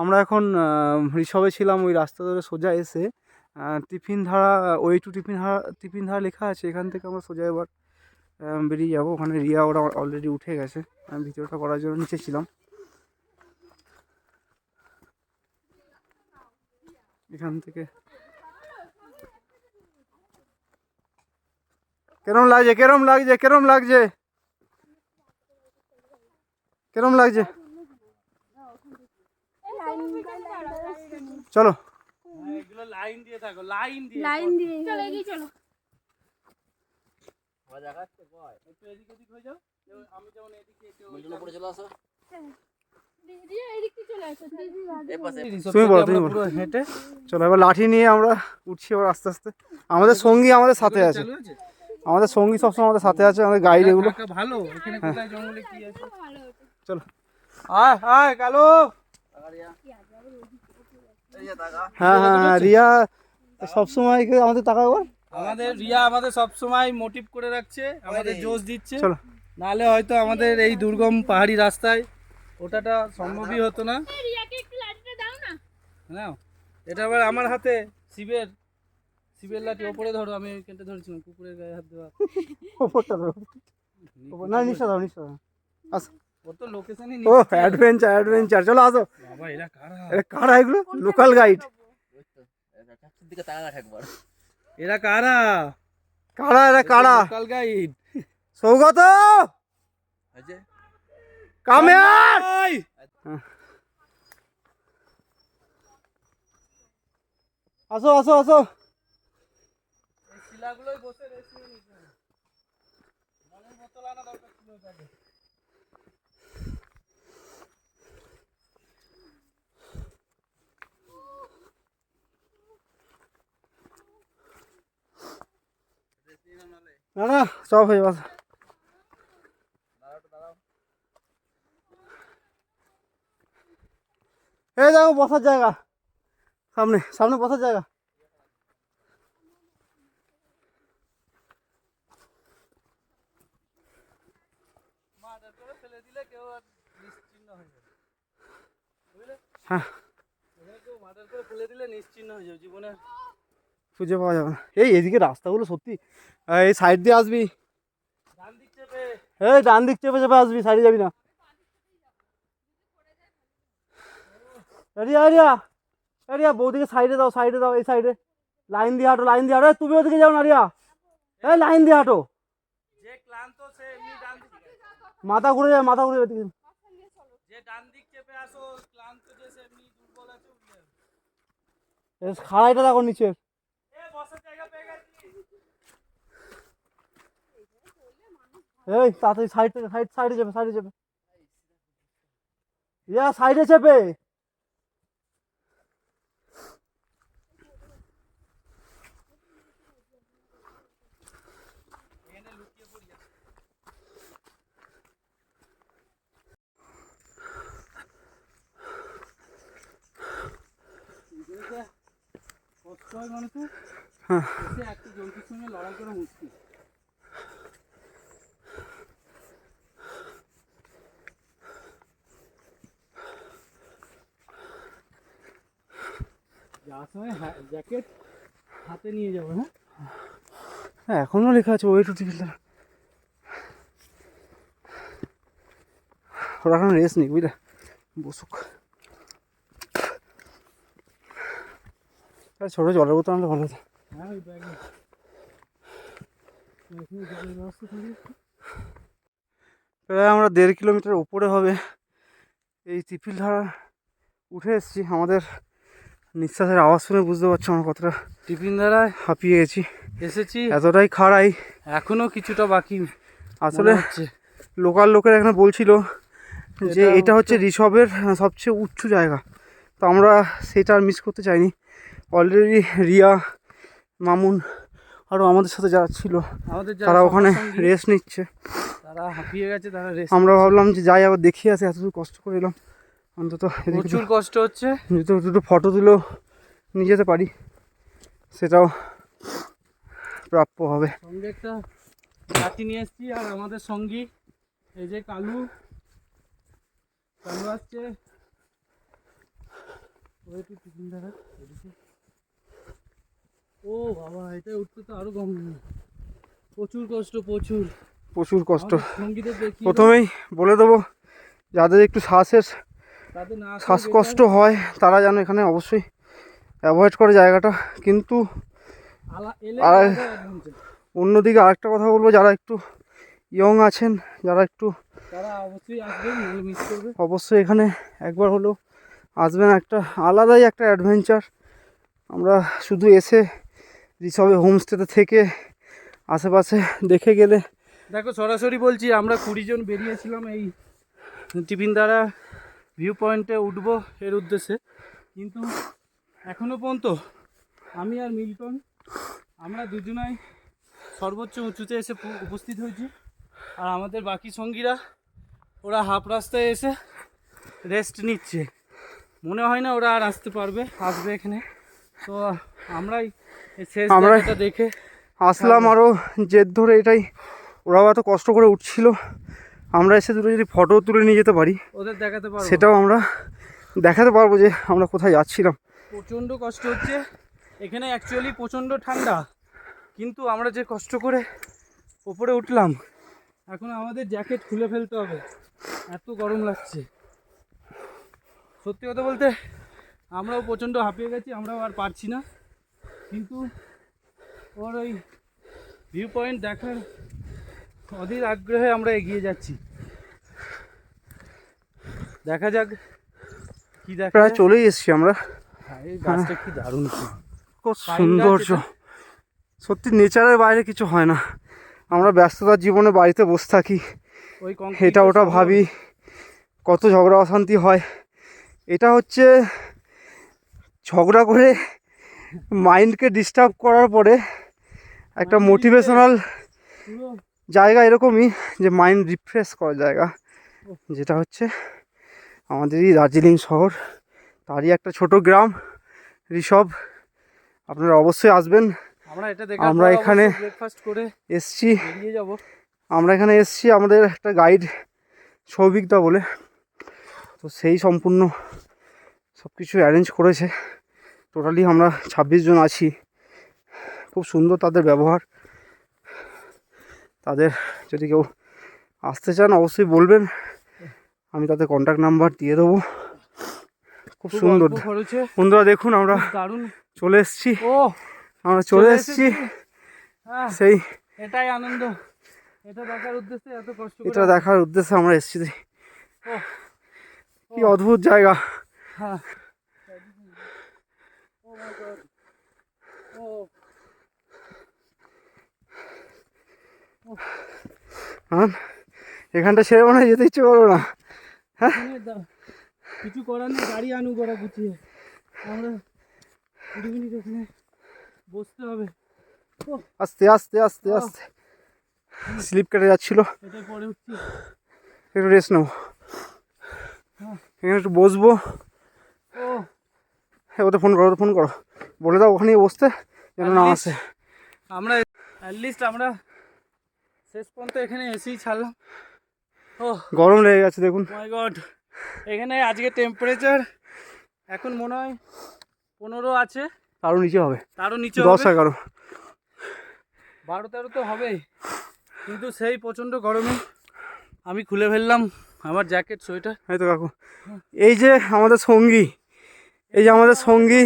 আমরা এখন ঋষভে ছিলাম, ওই রাস্তা ধরে সোজা এসে টিফিন ধারা ওই টু টিফিন ধারা টিফিন ধারা লেখা আছে, এখান থেকে আমরা সোজা এবার বেরিয়ে যাব। ওখানে রিয়া, ওরা অলরেডি উঠে গেছে। আমি ভিডিওটা করার জন্য নিচে ছিলাম। এখান থেকে। কেরম লাগছে কেরম লাগছে কেরম লাগছে? কেরম লাগছে? চলো। লাইন দিয়ে থাকো লাইন দিয়ে লাইন দিয়ে। চলো এগিয়ে চলো। একটু এদিক ওদিক হয়ে যাও। আমি যেমন এদিকে একটু দিদি চলে আসো দিদি তুমি বলো, তুমি বলো। পুরো হেঁটে চলো এবার লাঠি নিয়ে আমরা উঠছি এবার আস্তে আস্তে। আমাদের সঙ্গী আমাদের সাথে আছে। আমাদের সঙ্গী সবসময় আমাদের সাথে আছে আমাদের গাইড এগুলো। ভালো? এখানে কোথায় জঙ্গলে কি আছে? ভালো হতো। চলো। আয় আয় কালো। হ্যাঁ হ্যাঁ হ্যাঁ রিয়া সবসময় আমাদের টাকা একবার আমাদের রিয়া আমাদের সব সময় মোটিভ করে রাখছে আমাদের জোশ দিচ্ছে। চলো। নালে হয়তো আমাদের এই দুর্গম পাহাড়ি রাস্তায় ওটাটা সম্ভবই হতো না। রিয়াকে একটু লাঠিটা দাও না। এটা আবার আমার হাতে শিবের। শিবের লাঠি ওপরে ধরো আমি ওইখানটা ধরেছিলাম কুকুরের গায়ে হাত দেওয়া। ওপরটা ওপর- না নিশ্চয় দাও নিশ্চয় দাও। ও অ্যাডভেঞ্চার অ্যাডভেঞ্চার চলো আসো বাবা এটা কারা এগুলো লোকাল গাইড এরা কারা কারা এরা কারা লোকাল গাইড সৌগত কামিয়ার আসো আসো আসো এই শিলাগুলোই বসে রেস্ট নিয়ে নিতে মনের বোতল আনা দরকার ছিল না সব হয়ে গেছে এই দেখো, বসার জায়গা। সামনে সামনে বসার জায়গা। হয়ে। করে ফেলে দিলে নিশ্চিহ্ন হয়ে। যাবে জীবনে খুঁজে পাওয়া যাবে না। এই এদিকে রাস্তাগুলো সত্যি এই সাইড দিয়ে আসবি। এই ডান দিক চেপে চেপে আসবি সাইডে যাবি না। রিয়া রিয়া এ রিয়া বৌদিকে সাইডে দাও সাইডে দাও এই সাইডে লাইন দিয়ে হাঁটো লাইন দিয়ে হাঁটো। তুমি ওদিকে যাও না রিয়া এই লাইন দিয়ে হাঁটো। মাথা ঘুরে যাবে মাথা ঘুরে যাবে এদিকে। যে ডান দিক চেপে আসো ক্লান্ত যে সে এমনি দুর্বল আছে উঠে যাবে। এই খাড়াইটা দেখো নিচে এ বসার জায়গা পেয়ে গেছি এই তাড়াতাড়ি সাইড থেকে সাইড সাইডে চেপে সাইডে চেপে রিয়া সাইডে চেপে কষ্ট হয় মানুষের? হ্যাঁ। একটা জন্তুর সঙ্গে লড়াই করা মুশকিল। যাওয়ার সময় জ্যাকেট হাতে নিয়ে যাব হ্যাঁ? হ্যাঁ এখনও লেখা আছে ওই টু টিফিন ওরা এখন রেস্ট নেই বুঝলে? বসুক। আরে ছোটো জলের বোতল আনলে ভালো হতো। হ্যাঁ ওই ব্যাগে জলের ব্যবস্থা প্রায় আমরা দেড় কিলোমিটার উপরে হবে। এই তিপিল ধারা উঠে এসেছি আমাদের নিঃশ্বাসের আওয়াজ শুনে বুঝতে পারছ আমার কতটা টিফিন দ্বারায় হাঁপিয়ে গেছি। এসেছি। এতটাই খাড়াই। এখনও কিছুটা বাকি আসলে লোকাল লোকেরা এখানে বলছিল যে এটা হচ্ছে ঋষভের সবচেয়ে উচ্চ জায়গা। তো আমরা সেটা আর মিস করতে চাইনি। অলরেডি রিয়া মামুন আরও আমাদের সাথে যারা ছিল আমাদের তারা ওখানে রেস্ট নিচ্ছে। তারা হাঁপিয়ে গেছে তারা রেস্ট আমরা ভাবলাম যে যাই আবার দেখিয়ে আসি এতদূর কষ্ট করে এলাম। অন্তত প্রচুর কষ্ট হচ্ছে। দুটো দুটো ফটো তুলেও নিয়ে যেতে পারি। সেটাও প্রাপ্য হবে। সঙ্গে একটা লাঠি নিয়ে এসেছি আর আমাদের সঙ্গী এই যে কালু। কালু আসছে। ও বাবা এটা উঠতে তো আরও কম প্রচুর কষ্ট প্রচুর। প্রচুর কষ্ট। প্রথমেই বলে দেবো যাদের একটু শ্বাসের শ্বাসকষ্ট হয় তারা যেন এখানে অবশ্যই অ্যাভয়েড করে জায়গাটা। কিন্তু আর- অন্যদিকে আরেকটা কথা বলব যারা একটু ইয়ং আছেন যারা একটু অবশ্যই এখানে একবার হলেও আসবেন একটা আলাদাই একটা অ্যাডভেঞ্চার আমরা শুধু এসে রিসবে হোমস্টেতে থেকে আশেপাশে দেখে গেলে দেখো সরাসরি বলছি আমরা কুড়ি জন বেরিয়েছিলাম এই টিফিন দ্বারা। ভিউ পয়েন্টে উঠব এর উদ্দেশ্যে। কিন্তু এখনও পর্যন্ত আমি আর মিল্টন আমরা দুজনাই সর্বোচ্চ উঁচুতে এসে উপস্থিত হয়েছি। আর আমাদের বাকি সঙ্গীরা ওরা হাফ রাস্তায় এসে রেস্ট নিচ্ছে। মনে হয় না ওরা আর আসতে পারবে আসবে এখানে। তো আমরাই শেষ আমরা- দেখে আসলাম আরও জেদ ধরে এটাই। ওরাও এত কষ্ট করে উঠছিল। আমরা এসে দুটো যদি ফটো তুলে নিয়ে যেতে পারি ওদের দেখাতে পারব। সেটাও আমরা দেখাতে পারব যে আমরা কোথায় যাচ্ছিলাম। প্রচণ্ড কষ্ট হচ্ছে। এখানে অ্যাকচুয়ালি প্রচণ্ড ঠান্ডা। কিন্তু আমরা যে কষ্ট করে ওপরে উঠলাম এখন আমাদের জ্যাকেট খুলে ফেলতে হবে। এত গরম লাগছে। সত্যি কথা বলতে আমরাও প্রচণ্ড হাঁপিয়ে গেছি আমরাও আর পারছি না। কিন্তু ওর ওই ভিউ পয়েন্ট দেখার অধীর আগ্রহে আমরা এগিয়ে যাচ্ছি। দেখা যাক কি দেখা প্রায়। চলেই এসছি আমরা। হ্যাঁ, এই গাছটা কি দারুণ খুব সৌন্দর্য। সত্যি নেচারের বাইরে কিছু হয় না। আমরা ব্যস্ততার জীবনে বাড়িতে বসে থাকি। এটা ওটা ভাবি। কত ঝগড়া অশান্তি হয়। এটা হচ্ছে ঝগড়া করে মাইন্ডকে ডিস্টার্ব করার পরে একটা মোটিভেশনাল জায়গা এরকমই যে মাইন্ড রিফ্রেশ করার জায়গা। যেটা হচ্ছে আমাদেরই দার্জিলিং শহর। তারই একটা ছোট গ্রাম ঋষভ আপনারা অবশ্যই আসবেন। আমরা এটা দেখে আমরা এখানে- ব্রেকফাস্ট করে এসছি। যাব। আমরা এখানে এসছি আমাদের একটা গাইড সৌভিকদা বলে। তো সেই সম্পূর্ণ সব কিছু অ্যারেঞ্জ করেছে। টোটালি আমরা ছাব্বিশ জন আছি। খুব সুন্দর তাদের ব্যবহার। তাদের যদি কেউ আসতে চান অবশ্যই বলবেন। আমি তাদের কন্ট্যাক্ট নাম্বার দিয়ে দেবো। খুব সুন্দর। বন্ধুরা দেখুন আমরা চলে এসছি। ও আমরা চলে এসছি। সেই এটাই আনন্দ। এটা দেখার উদ্দেশ্যে এত কষ্ট এটা দেখার উদ্দেশ্যে আমরা এসছি। কি অদ্ভুত জায়গা। হ্যাঁ ও মাই গড ও হ্যাঁ এখানটা ছেড়ে মনে যেতে ইচ্ছে করব না। দা- কিছু করার নেই গাড়ি আনু করা গুছিয়ে। আমরা মিনিট এখানে বসতে হবে। ও আস্তে আস্তে আস্তে আস্তে। স্লিপ কেটে যাচ্ছিল। একটু রেস্ট নেব। হ্যাঁ। এখানে একটু বসবো। ও। হ্যাঁ ওদের ফোন করো ফোন করো। বলে দাও ওখানেই বসতে যেন না আসে। আমরা অ্যাটলিস্ট আমরা শেষ পর্যন্ত এখানে এসেই ছাড়লাম। ও গরম লেগে গেছে দেখুন। মাই গড এখানে আজকে টেম্পারেচার এখন মনে হয় পনেরো আছে। তারও নিচে হবে। তারও নিচে দশ এগারো। বারো তেরো তো হবেই। কিন্তু সেই প্রচণ্ড গরমে আমি খুলে ফেললাম আমার জ্যাকেট সোয়েটার এই তো কাকু। এই যে আমাদের সঙ্গী এই যে আমাদের সঙ্গী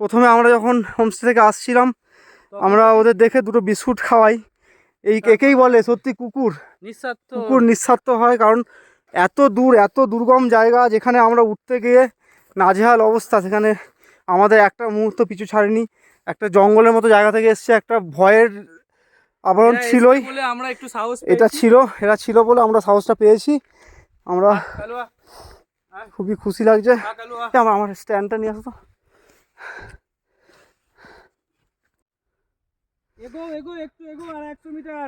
প্রথমে আমরা যখন হোমস্টে থেকে আসছিলাম আমরা ওদের দেখে দুটো বিস্কুট খাওয়াই। এই একেই বলে সত্যি কুকুর। নিঃস্বার্থ। কুকুর নিঃস্বার্থ হয় কারণ এত দূর এত দুর্গম জায়গা যেখানে আমরা উঠতে গিয়ে নাজেহাল অবস্থা সেখানে আমাদের একটা মুহূর্ত পিছু ছাড়েনি। একটা জঙ্গলের মতো জায়গা থেকে এসছে একটা ভয়ের আবরণ ছিলই। আমরা একটু সাহস এটা ছিল এরা ছিল বলে আমরা সাহসটা পেয়েছি। আমরা খুবই খুশি লাগছে। আমার আমার স্ট্যান্ডটা নিয়ে আসো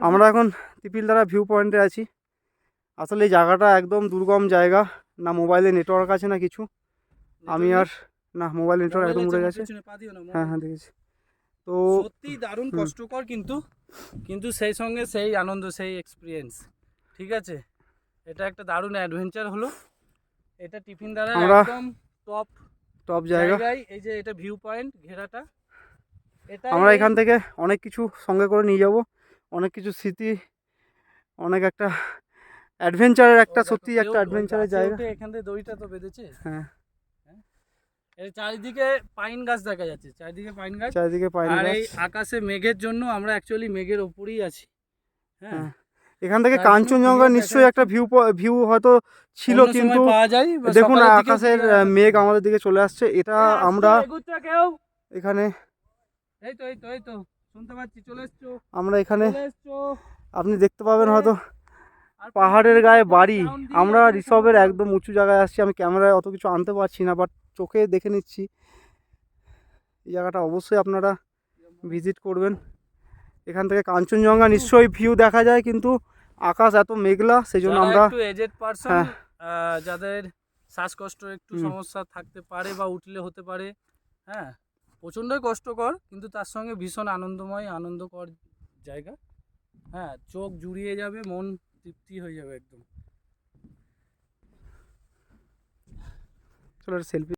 আমরা এখন তিপিলদারা ভিউ পয়েন্টে আছি। আসলে এই জায়গাটা একদম দুর্গম জায়গা। না মোবাইলে নেটওয়ার্ক আছে না কিছু। আমি আর না মোবাইল নেটওয়ার্ক একদম উড়ে গেছে। হ্যাঁ হ্যাঁ দেখেছি। তো সত্যি দারুণ কষ্টকর কিন্তু কিন্তু সেই সঙ্গে সেই আনন্দ সেই এক্সপিরিয়েন্স ঠিক আছে? এটা একটা দারুণ অ্যাডভেঞ্চার হলো। এটা টিফিন দ্বারা একদম টপ টপ জায়গা। এই যে এটা ভিউ পয়েন্ট ঘেরাটা। আমরা এখান থেকে অনেক কিছু সঙ্গে করে নিয়ে যাব। অনেক কিছু স্মৃতি অনেক একটা অ্যাডভেঞ্চারের একটা সত্যি একটা অ্যাডভেঞ্চারের জায়গা। এখান থেকে দড়িটা তো বেঁধেছে। হ্যাঁ। এর চারিদিকে পাইন গাছ দেখা যাচ্ছে চারিদিকে পাইন গাছ। চারিদিকে পাইন আর এই আকাশে মেঘের জন্য আমরা অ্যাকচুয়ালি মেঘের ওপরেই আছি। হ্যাঁ? হ্যাঁ। এখান থেকে কাঞ্চনজঙ্ঘা নিশ্চয়ই একটা ভিউ ভিউ হয়তো ছিল কিন্তু পাওয়া যায় দেখুন আকাশের মেঘ আমাদের দিকে চলে আসছে। এটা আমরা এখানে এই তো এই তো এই তো শুনতে পাচ্ছি চলে এসছো। আমরা এখানে আপনি দেখতে পাবেন হয়তো পাহাড়ের গায়ে বাড়ি। আমরা রিসবের একদম উঁচু জায়গায় আসছি আমি ক্যামেরায় অত কিছু আনতে পারছি না বাট চোখে দেখে নিচ্ছি। এই জায়গাটা অবশ্যই আপনারা ভিজিট করবেন। এখান থেকে কাঞ্চনজঙ্ঘা নিশ্চয়ই ভিউ দেখা যায় কিন্তু আকাশ এত মেঘলা সেই জন্য আমরা এজেড পারসন হ্যাঁ। যাদের শ্বাসকষ্ট একটু সমস্যা থাকতে পারে বা উঠলে হতে পারে হ্যাঁ প্রচণ্ডই কষ্টকর, কিন্তু তার সঙ্গে ভীষণ আনন্দময়, আনন্দকর জায়গা। হ্যাঁ চোখ জুড়িয়ে যাবে, মন তৃপ্তি হয়ে যাবে একদম। সেলফি